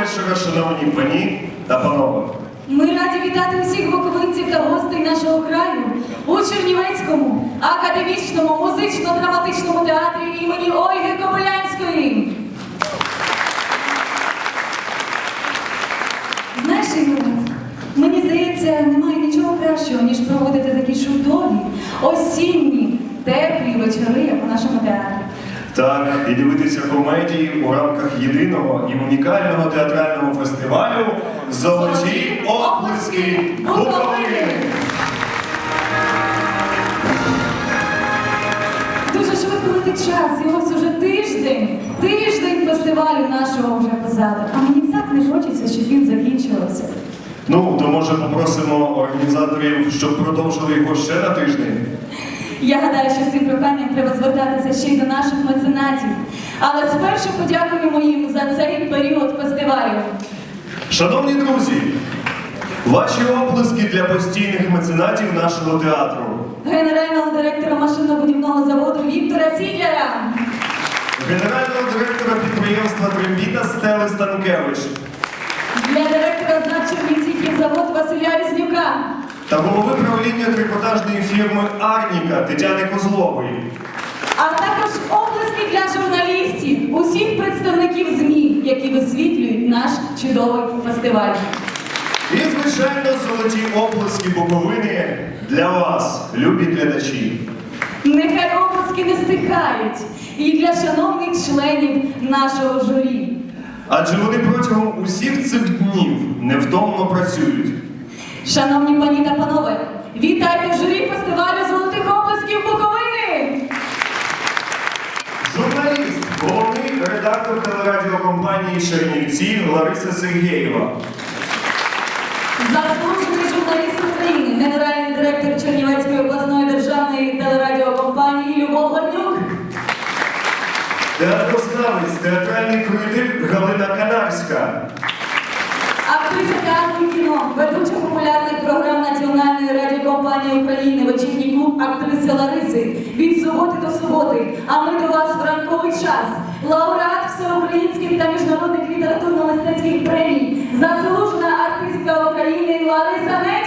вечора, шановні пані та панове. Ми раді вітати усіх буковинців та гостей нашого краю у Чернівецькому академічному музично-драматичному театрі імені Ольги Кобилянської. Знаєш, Ігоре, мені здається, немає нічого кращого, ніж проводити такі чудові, осінні, теплі вечори, як у нашому театрі. Так, і дивитися комедії у рамках єдиного і унікального театрального фестивалю Золоті оплески Буковини. Дуже швидко летить час, і ось уже тиждень, тиждень фестивалю нашого вже позаду. А мені так не хочеться, щоб він закінчувався. Ну, то може попросимо організаторів, щоб продовжили його ще на тиждень. Я гадаю, що з цим проханням треба звертатися ще й до наших меценатів. Але спершу подякуємо їм за цей період фестивалю. Шановні друзі, ваші оплески для постійних меценатів нашого театру. Генерального директора машинобудівного заводу Віктора Сідляра, Генерального директора підприємства Трембіта Стели Станкевич та голови правління трикотажної фірми Арніка Тетяни Козлової. а також оплески для журналістів, усіх представників ЗМІ, які висвітлюють наш чудовий фестиваль. І, звичайно, золоті оплески Буковини для вас, любі глядачі. Нехай оплески не стихають і для шановних членів нашого журі. Адже вони протягом усіх цих днів невтомно працюють. Шановні пані та панове, вітайте журі фестивалю золотих оплесків Буковини! Журналіст, головний редактор телерадіокомпанії Чернівці Лариса Сергєєва. Заслужений журналіст України, генеральний директор Чернівецької обласної державної телерадіокомпанії Любов Горнюк, Театрознавець, театральний критик Галина Канарська. актриса театру кіно, актриси Лариси від суботи до суботи. А ми до вас в ранковий час. Лауреат всеукраїнських та міжнародних літературно-мистецьких премій, заслужена артистка України Лариса Медінь.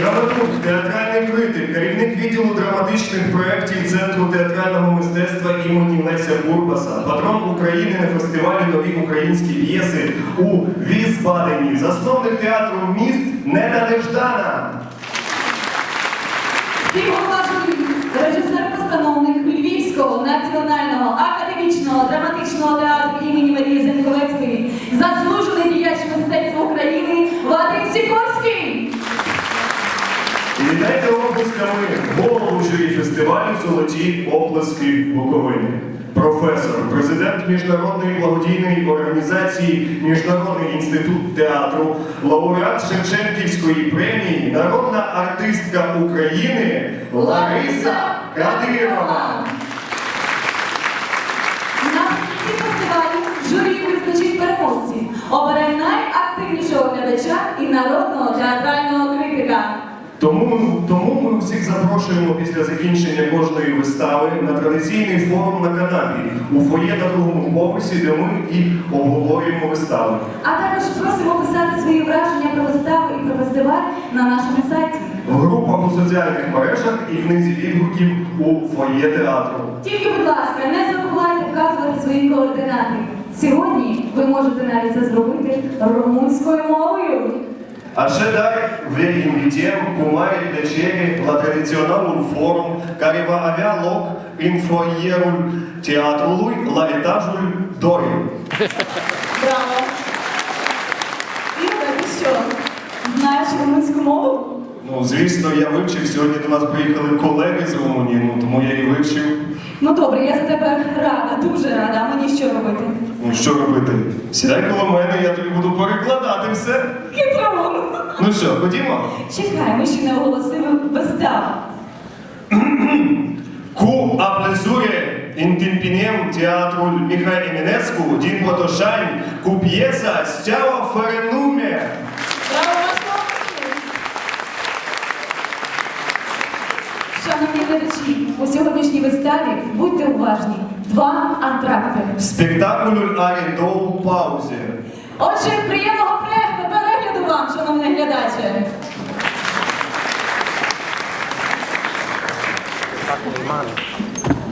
Драматург, театральний критик, керівник відділу драматичних проєктів Центру театрального мистецтва імені Леся Бурбаса, патрон України на фестивалі Нові українські п'єси у Вісбадені, засновник театру міст Неда Неждана. Співголова журі, режисер-постановник Львівського національного академічного драматичного театру імені Марії Зеньковецької, заслужений діяч мистецтва України Вітайте оплесками голову журі фестивалю Золоті оплески Буковини. Професор, президент міжнародної благодійної організації Міжнародний інститут театру, лауреат Шевченківської премії, народна артистка України Лариса Кадирова. Наприкінці фестивалю журі визначить переможців, обере найактивнішого глядача і народного театрального критика. Тому, тому ми всіх запрошуємо після закінчення кожної вистави на традиційний форум на канапі у фоє на другому поверсі, де ми і обговорюємо вистави. А також просимо писати свої враження про виставу і про фестиваль на нашому сайті. в групах у соціальних мережах і книзі відгуків у фоє театру. Тільки, будь ласка, не забувайте вказувати свої координати. Сьогодні ви можете навіть це зробити румунською мовою. Invităm cu mare plăcere la tradiționalul forum care va avea loc în foierul teatrului la etajul 2. Браво! Ігор, ти що? Знаєш румунську мову? Ну, звісно, я вивчив. Сьогодні до нас приїхали колеги з Румунії, ну тому я і вивчив. Ну добре, я за тебе рада, дуже рада. А мені що робити? Ну що робити? Сідай коло мене, я тобі буду перекладати все. Хитрон! Ну що, ходімо? Чекай, ми ще не оголосили виставу. Cu aplezure întâmpinem teatrul Mihai Eminescu din Botoșani cu piesa Steaua fără. Браво, ваш оплески! Виставі будьте уважні. Два антракти. Спектакль Арі у паузі. Отже, приємного перегляду, перегляду вам, шановні глядачі. Спектакль.